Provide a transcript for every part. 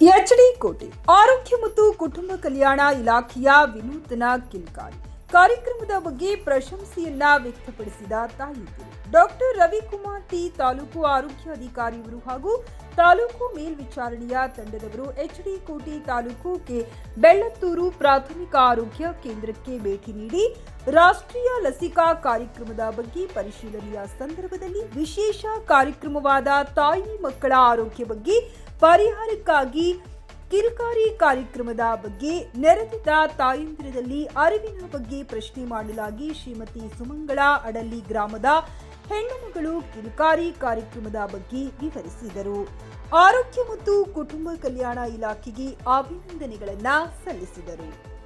HD ಕೋಟೆ, ಆರೋಗ್ಯ ಮತ್ತು ಕುಟುಂಬ ಕಲ್ಯಾಣ ಇಲಾಖೆಯ ವಿನೂತನ ಕಿಲ್ಕಾರಿ ಕಾರ್ಯಕ್ರಮದ ಬಗ್ಗೆ ಪ್ರಶಂಸೆಯನ್ನ ವ್ಯಕ್ತಪಡಿಸಿದ ತಾಲೂಕು ಡಾಕ್ಟರ್ ರವಿಕುಮಾರ್ ಟಿ, ತಾಲೂಕು ಆರೋಗ್ಯಾಧಿಕಾರಿಯವರು ಹಾಗೂ ತಾಲೂಕು ಮೇಲ್ವಿಚಾರಣೆಯ ತಂಡದವರು ಎಚ್ಡಿ ಕೋಟಿ ತಾಲೂಕು ಕೆ ಬೆಳ್ಳತ್ತೂರು ಪ್ರಾಥಮಿಕ ಆರೋಗ್ಯ ಕೇಂದ್ರಕ್ಕೆ ಭೇಟಿ ನೀಡಿ ರಾಷ್ಟ್ರೀಯ ಲಸಿಕಾ ಕಾರ್ಯಕ್ರಮದ ಬಗ್ಗೆ ಪರಿಶೀಲನೆಯ ಸಂದರ್ಭದಲ್ಲಿ ವಿಶೇಷ ಕಾರ್ಯಕ್ರಮವಾದ ತಾಯಿ ಮಕ್ಕಳ ಆರೋಗ್ಯ ಬಗ್ಗೆ ಪರಿಹಾರಕ್ಕಾಗಿ ಕಿರುಕಾರಿ ಕಾರ್ಯಕ್ರಮದ ಬಗ್ಗೆ ನೆರೆದಿದ್ದ ತಾಯಂದಿರದಲ್ಲಿ ಅರಿವಿನ ಬಗ್ಗೆ ಪ್ರಶ್ನೆ ಮಾಡಲಾಗಿ ಶ್ರೀಮತಿ ಸುಮಂಗಳ ಅಡಲ್ಲಿ ಗ್ರಾಮದ ಹೆಣ್ಣುಮಗಳು ಕಿರುಕಾರಿ ಕಾರ್ಯಕ್ರಮದ ಬಗ್ಗೆ ವಿವರಿಸಿದರು. ಆರೋಗ್ಯ ಮತ್ತು ಕುಟುಂಬ ಕಲ್ಯಾಣ ಇಲಾಖೆಗೆ ಅಭಿನಂದನೆಗಳನ್ನು ಸಲ್ಲಿಸಿದರು.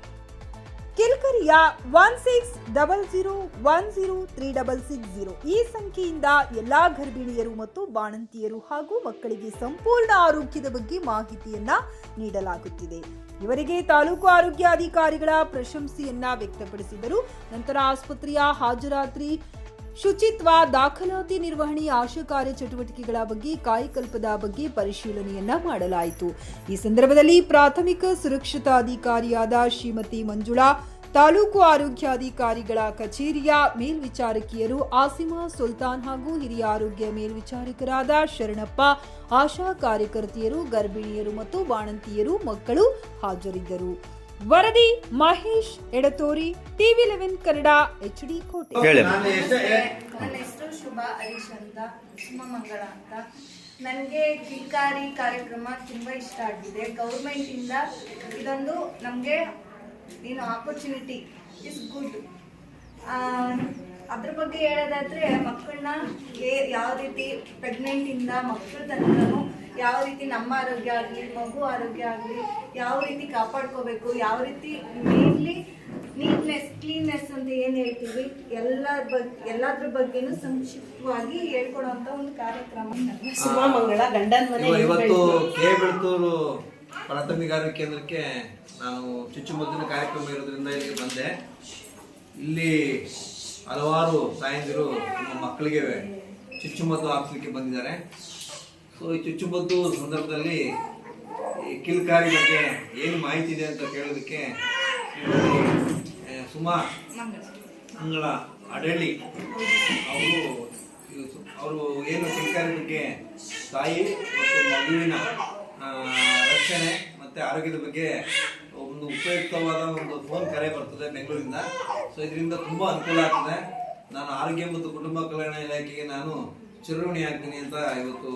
ಕಿಲ್ಕರಿಯ one six double zero one zero three double six zero. ಈ ಸಂಖ್ಯೆಯಿಂದ ಎಲ್ಲಾ ಗರ್ಭಿಣಿಯರು ಮತ್ತು ಬಾಣಂತಿಯರು ಹಾಗೂ ಮಕ್ಕಳಿಗೆ ಸಂಪೂರ್ಣ ಆರೋಗ್ಯದ ಬಗ್ಗೆ ಮಾಹಿತಿಯನ್ನ ನೀಡಲಾಗುತ್ತಿದೆ. ಇವರಿಗೆ ತಾಲೂಕು ಆರೋಗ್ಯಾಧಿಕಾರಿಗಳ ಪ್ರಶಂಸೆಯನ್ನ ವ್ಯಕ್ತಪಡಿಸಿದರು. ನಂತರ ಆಸ್ಪತ್ರೆಯ ಹಾಜರಾತ್ರಿ ಶುಚಿತ್ವ, ದಾಖಲಾತಿ ನಿರ್ವಹಣೆ, ಆಶಾ ಕಾರ್ಯ ಚಟುವಟಿಕೆಗಳ ಬಗ್ಗೆ, ಕಾಯಕಲ್ಪದ ಬಗ್ಗೆ ಪರಿಶೀಲನೆಯನ್ನ ಮಾಡಲಾಯಿತು. ಈ ಸಂದರ್ಭದಲ್ಲಿ ಪ್ರಾಥಮಿಕ ಸುರಕ್ಷತಾ ಅಧಿಕಾರಿಯಾದ ಶ್ರೀಮತಿ ಮಂಜುಳಾ, ತಾಲೂಕು ಆರೋಗ್ಯಾಧಿಕಾರಿಗಳ ಕಚೇರಿಯ ಮೇಲ್ವಿಚಾರಕಿಯರು ಆಸಿಮಾ ಸುಲ್ತಾನ್ ಹಾಗೂ ಹಿರಿಯ ಆರೋಗ್ಯ ಮೇಲ್ವಿಚಾರಕರಾದ ಶರಣಪ್ಪ, ಆಶಾ ಕಾರ್ಯಕರ್ತೆಯರು, ಗರ್ಭಿಣಿಯರು ಮತ್ತು ಬಾಣಂತಿಯರು ಮಕ್ಕಳು ಹಾಜರಿದ್ದರು. ವರದಿ Mahesh Edatori TV eleven Kannada H D Kote. ಹೇಳಿ ನನ್ನ ಹೆಸರು ಶುಭಾ ಹರೀಶ್ ಅಂತ ಶುಭಮಂಗಳ ಅಂತ. ನನಗೆ ಕಿಕಾರಿ ಕಾರ್ಯಕ್ರಮ ತುಂಬ ಇಷ್ಟ ಆಗಿದೆ. ಗೌರ್ಮೆಂಟಿಂದ ಇದೊಂದು ನಮಗೆ ಏನು ಆಪರ್ಚುನಿಟಿ ಇಸ್ ಗುಡ್ ಅದ್ರ ಬಗ್ಗೆ ಹೇಳೋದಾದ್ರೆ ಮಕ್ಕಳನ್ನ ಯಾವ ರೀತಿ ಪ್ರೆಗ್ನೆಂಟಿಂದ ಮಕ್ಕಳ ತನಕನು ಯಾವ ರೀತಿ ನಮ್ಮ ಆರೋಗ್ಯ ಆಗಲಿ ಮಗು ಆರೋಗ್ಯ ಆಗಲಿ ಯಾವ ರೀತಿ ಕಾಪಾಡ್ಕೋಬೇಕು ಯಾವ ರೀತಿ ಮೇನ್ಲಿ ನೀಟ್ನೆಸ್ ಕ್ಲೀನ್ನೆಸ್ ಅಂತ ಏನು ಹೇಳ್ತೀವಿ ಎಲ್ಲ ಬಗ್ಗೆ ಎಲ್ಲದ್ರ ಬಗ್ಗೆನೂ ಸಂಕ್ಷಿಪ್ತವಾಗಿ ಹೇಳ್ಕೊಡುವಂತ ಒಂದು ಕಾರ್ಯಕ್ರಮ ಮಂಗಳ ಗಂಡನ ಮನೆ ಇವ- ಇವತ್ತು ಕೆ ಬೆಳತೂರು ಪ್ರಾಥಮಿಕ ಆರೋಗ್ಯ ಕೇಂದ್ರಕ್ಕೆ ನಾನು ಚುಚ್ಚುಮದ್ದಿನ ಕಾರ್ಯಕ್ರಮ ಇರೋದ್ರಿಂದ ಇಲ್ಲಿಗೆ ಬಂದೆ. ಇಲ್ಲಿ ಹಲವಾರು ತಾಯಂದಿರು ನಮ್ಮ ಮಕ್ಕಳಿಗೆ ಚುಚ್ಚುಮದ್ದು ಹಾಕ್ಲಿಕ್ಕೆ ಬಂದಿದ್ದಾರೆ. ಸೊ ಈ ಚುಚ್ಚುಮದ್ದು ಸಂದರ್ಭದಲ್ಲಿ ಈ ಕಿಲ್ಕಾರಿ ಬಗ್ಗೆ ಏನು ಮಾಹಿತಿ ಇದೆ ಅಂತ ಕೇಳೋದಕ್ಕೆ ಸುಮಾ ಅಂಗಳ ಅಡಳಿ ಅವರು ಅವರು ಏನು ಕಿಲ್ಕಾರಿ ಬಗ್ಗೆ ತಾಯಿ ಮತ್ತು ಮಗುವಿನ ರಕ್ಷಣೆ ಮತ್ತು ಆರೋಗ್ಯದ ಬಗ್ಗೆ ಒಂದು ಉಪಯುಕ್ತವಾದ ಒಂದು ಫೋನ್ ಕರೆ ಬರ್ತದೆ ಬೆಂಗಳೂರಿಂದ. ಸೊ ಇದರಿಂದ ತುಂಬ ಅನುಕೂಲ ಆಗ್ತದೆ. ನಾನು ಆರೋಗ್ಯ ಮತ್ತು ಕುಟುಂಬ ಕಲ್ಯಾಣ ಇಲಾಖೆಗೆ ನಾನು ಚಿರಋಣಿ ಆಗ್ತೀನಿ ಅಂತ ಇವತ್ತು